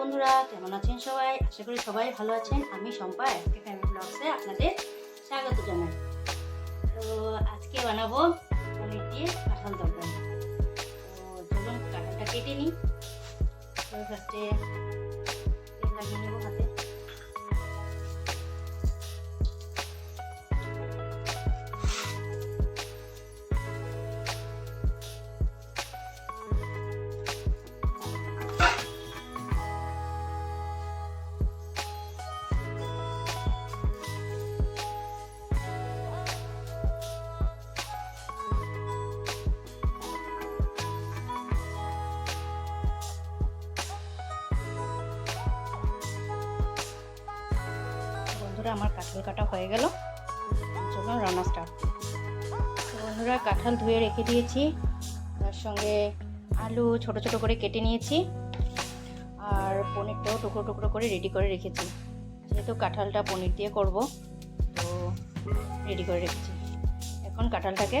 বন্ধুরা, কেমন আছেন সবাই? আশা করি সবাই ভালো আছেন। আমি শম্পা, এফকে ফ্যামিলি ব্লগসে আপনাদের স্বাগত জানাই। তো আজকে বানাবো পনির দিয়ে কাঁঠাল তরকারি। তো চলুন কাঁঠালটা কেটে নিই। ফার্স্টে লাগিয়ে নেব হাতে। বন্ধুরা আমার কাঁঠাল কাটা হয়ে গেল। চলুন রান্না স্টার্ট বন্ধুরা কাঁঠাল ধুয়ে রেখে দিয়েছি। তার সঙ্গে আলু ছোট ছোট করে কেটে নিয়েছি। আর পনিরটাও টুকরো টুকরো করে রেডি করে রেখেছি। যেহেতু কাঁঠালটা পনির দিয়ে করব, তো রেডি করে রেখেছি। এখন কাঁঠালটাকে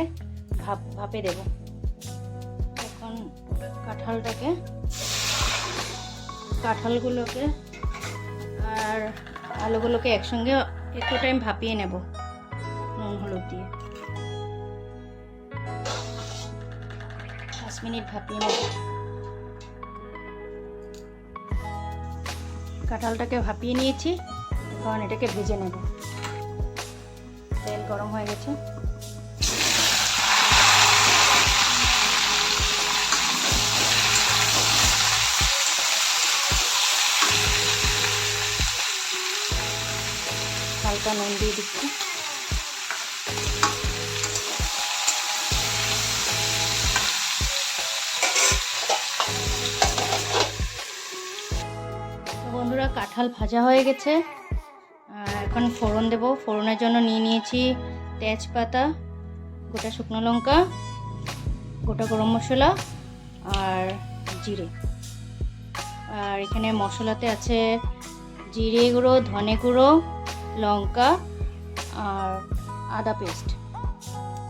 ভাপ, ভাপে দেব। এখন কাঁঠালটাকে, কাঁঠালগুলোকে আর আলুগুলোকে একসঙ্গে একটু টাইম ভাপিয়ে নেব। নুন, হলুদ দিয়ে। পাঁচ মিনিট ভাপিয়ে নেব। কাঁঠালটাকে ভাপিয়ে নিয়েছি, এখন এটাকে ভেজে নেব। তেল গরম হয়ে গেছে। হালকা নুন দিয়ে দিচ্ছি। বন্ধুরা, কাঁঠাল ভাজা হয়ে গেছে। এখন ফোড়ন দেব। ফোড়নের জন্য নিয়ে নিয়েছি তেজপাতা, গোটা শুকনো লঙ্কা, গোটা গরম মশলা আর জিরে। আর এখানে মশলাতে আছে জিরে গুঁড়ো, ধনে গুঁড়ো লঙ্কা আর আদা পেস্ট।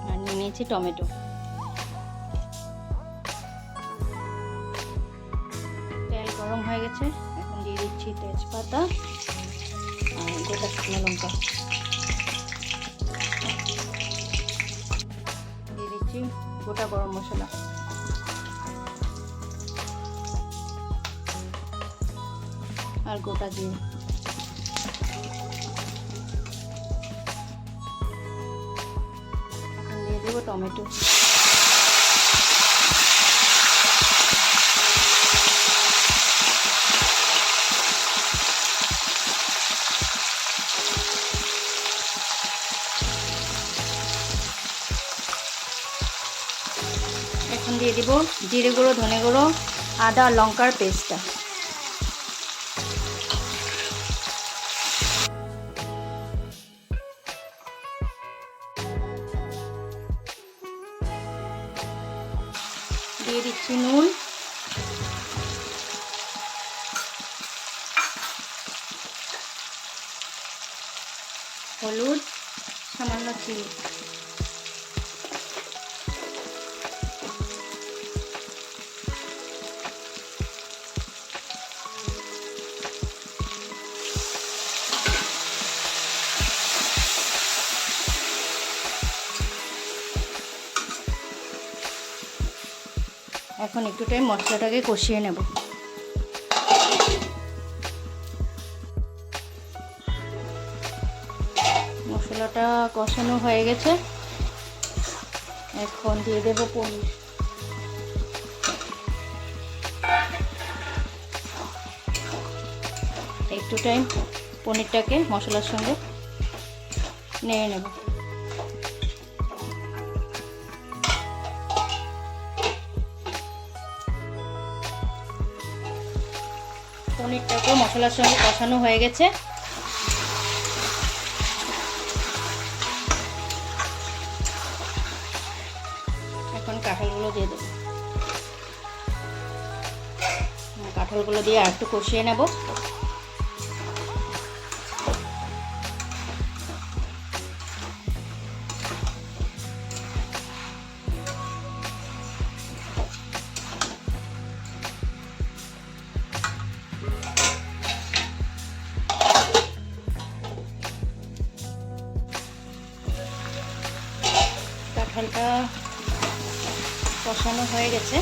আর নিয়ে নিয়েছি টমেটো। তেল গরম হয়ে গেছে, এখন দিয়ে দিচ্ছি তেজপাতা আর গোটা শুকনো লঙ্কা। দিয়ে দিচ্ছি গোটা গরম মশলা। আর গোটা দিয়ে দেবো টমেটো। এখন দিয়ে দিব জিরে গুঁড়ো ধনে গুঁড়ো আদা লঙ্কার পেস্টটা। দিয়ে দিচ্ছি নুন। হলুদ সামান্য চিনি। এখন একটু টাইম মশলাটাকে কষিয়ে নেব। মশলাটা কষানো হয়ে গেছে। এখন দিয়ে দেবো পনির। একটু টাইম পনিরটাকে মশলার সঙ্গে নেড়ে নেব। পনিরটাকে মশলার সঙ্গে কষানো হয়ে গেছে। এখন কাঁঠালগুলো দিয়ে দেবো। কাঁঠালগুলো দিয়ে আর একটু কষিয়ে নেব। কষানো হয়ে গেছে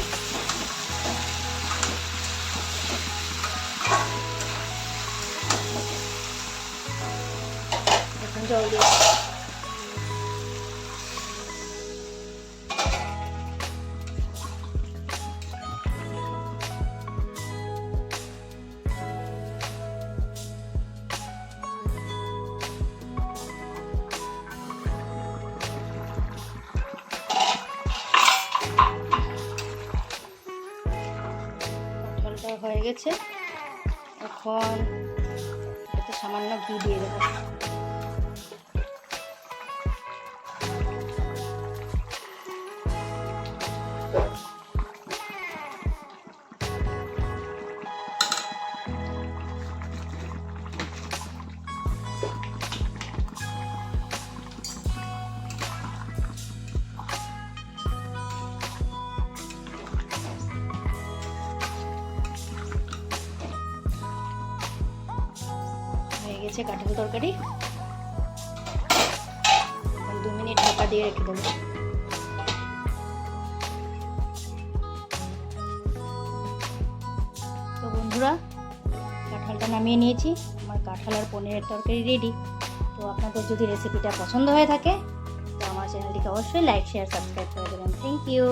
এখন জল দিয়ে গেছে এখন এতে সামান্য ঘি দিয়ে দেবো। গেছে কাঁঠাল তরকারি। দু মিনিট ঢাকা দিয়ে রেখে দেবো। তো বন্ধুরা, কাঁঠালটা নামিয়ে নিয়েছি। আমার কাঁঠাল আর পনিরের তরকারি রেডি তো আপনাদের যদি রেসিপিটা পছন্দ হয়ে থাকে, তো আমার চ্যানেলটিকে অবশ্যই লাইক শেয়ার সাবস্ক্রাইব করে দেবেন। Thank you